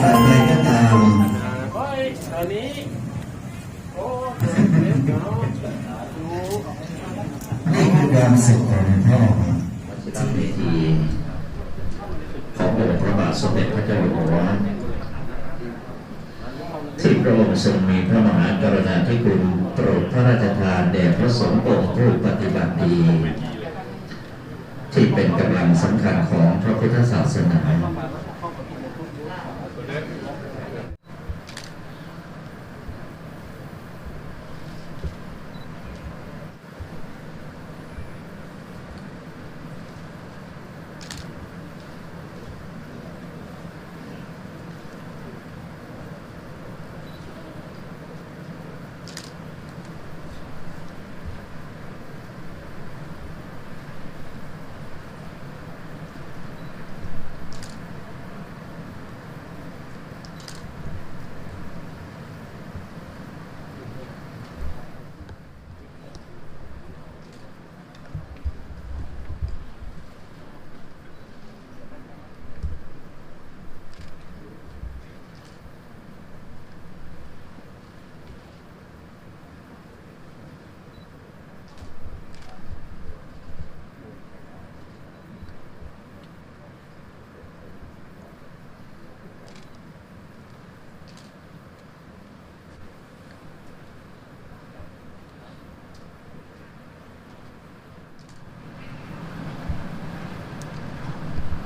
ตราบใดก็ตามเฮ้ยตอนนี้โอ้เด็กเนาะดูนี่คือความสุขของพ่อวัชิระเวทีขององค์พระบาทสมเด็จพระเจ้าอยู่หัวที่พระองค์ทรงมีพระมหากรุณาธิคุณโปรดพระราชทานแด่พระสงฆ์องค์ผู้ปฏิบัติดี ที่เป็นกำลังสำคัญของพระพุทธศาสนา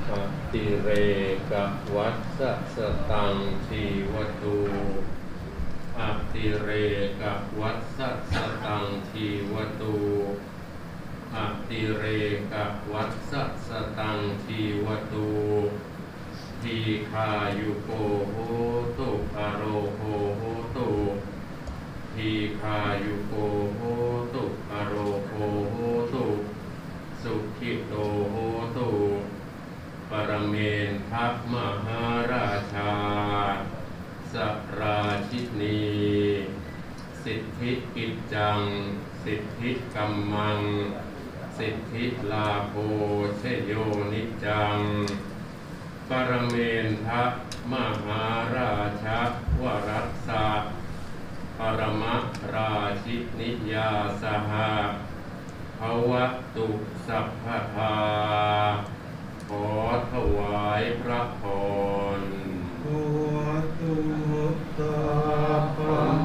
อติ เรกวัตสสตังชีวตูอติเรกวัตสสตังชีวตูอติเรกวัตสสตังชีวตูทีคายุโกโหตุอโรโหโหตุทีคายุโกโหตุอโรโหโหตุ สุขิโตโหตุ ทัพมหาราชา สราชินี สิทธิกิจจัง สิทธิกัมมัง สิทธิลาโภเชโยนิจัง ปรเมนทัพมหาราชาวรัสสะปรมราชินิยาสหะภวตุสัพพทา ขอถวายพระพรโอตุตาป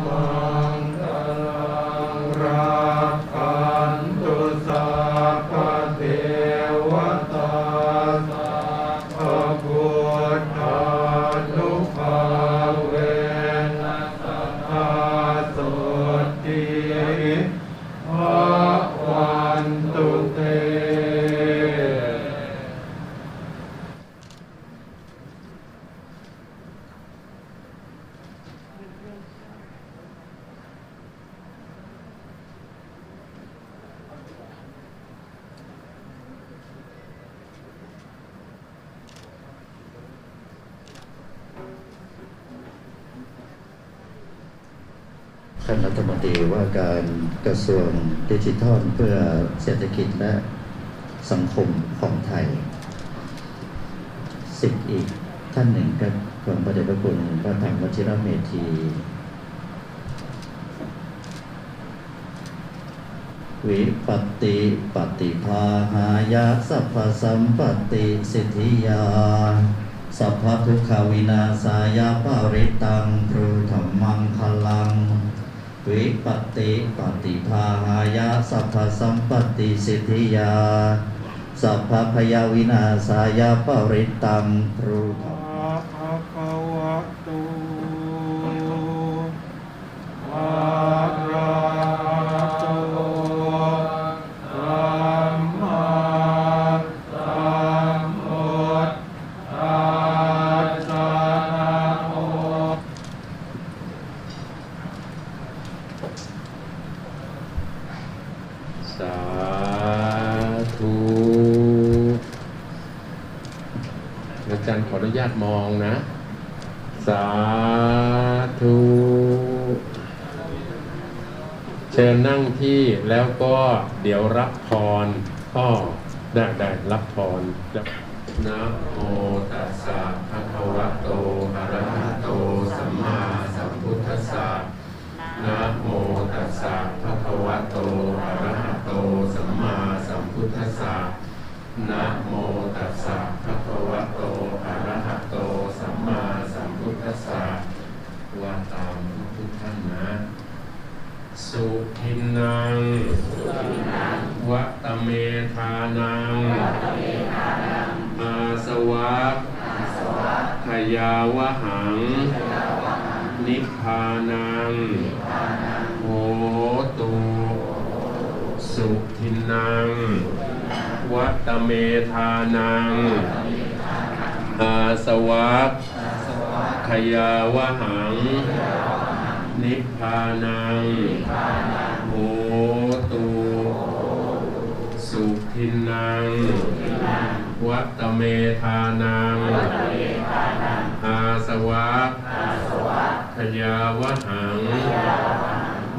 มังคลังรักขันตุสัพเทวตาสัพพุทธานุภาเวนัสสะสุติภะวันตุเต ท่านรัฐมนตรีว่าการกระทรวงดิจิทัลเพื่อเศรษฐกิจและสังคมของไทยสิทธิ์อีกท่านหนึ่งครับของพระเดชพระคุณพระธรรมวชิรเมธีวิปติปฏิภาหายะสัพพสัมปติสิทธิยา สัพพทุกขวินาสายาปาริตังพรูธรรมังคลัง วิปติปฏิภาหายะสัพพสัมปติสิทธิยา สัพพพยาวินาสายาปริตังรูธ ญาติมองนะ สาธุ เชิญนั่งที่แล้วก็เดี๋ยวรับพรพ่อได้ได้รับพรนะโมตัสสะภะคะวะโตอะระหะโตสัมมาสัมพุทธัสสะนะโมตัสสะภะคะวะโตอะระหะโตสัมมาสัมพุทธัสสะนะโมตัสสะ ว่าตามทุกท่านนะ สุทินังวัตเมธานัง อาสวะขยาวหัง นิพพานังโหตุสุทินัง วัตเมธานัง อาสวะ ขยาวหัง นิพพานังโหตุสุทินัง วัตเมธานัง อาสวะขยาวหัง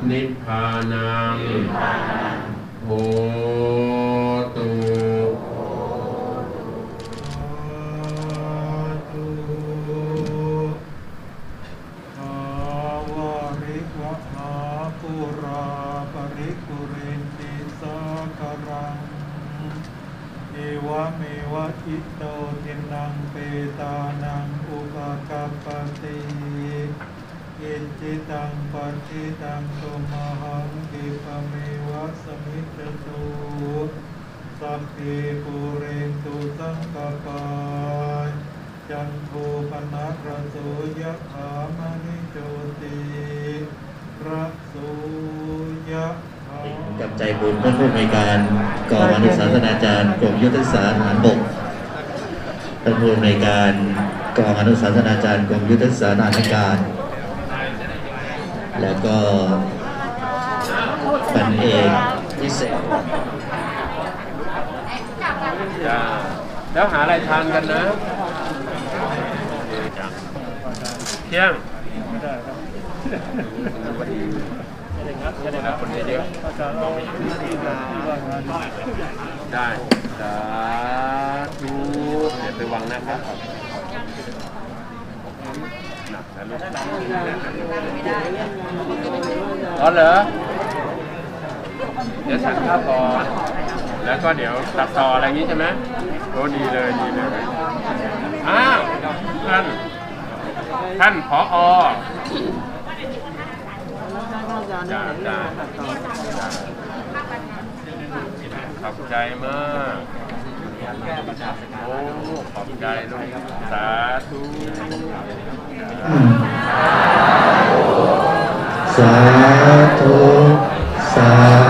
นิพพานังโห ปุราปริปุเรนติสากรังเอวะเมวะอิโตทินังเปตานังอุปกัปปติอิจิตังปฏิตังตุมหังกิปเมวะสมิจจตุสัพเพปุเรนตุสังกปาจันโทปนะระโสยะถามณิโชติพระ กับใจบุญท่านผู้อำนวยการกองอนุสาสนาจารย์กรมยุทธศาสตร์ทหารบกท่านผู้อำนวยการกองอนุสาสนาจารย์กรมยุทธศาสตร์ทหารอากาศแล้วก็พันเอกพิเศษจ้าแล้วหาอะไรทานกันนะเที่ยง แล้วคนเยอะๆมองไม่เห็นได้สาธุเดี๋ยวไปวางนะครับหนักนะลูกอ๋อเหรอ เดี๋ยวสั่งข้าวก่อนแล้วก็เดี๋ยวตัดต่ออะไรอย่างนี้ใช่ไหมโอ้ดีเลยดีเลยอ้าวท่านท่านผอ จ้าจ้าขอบใจมากโอ้ขอบใจลูกสาธุสาธุสาธุ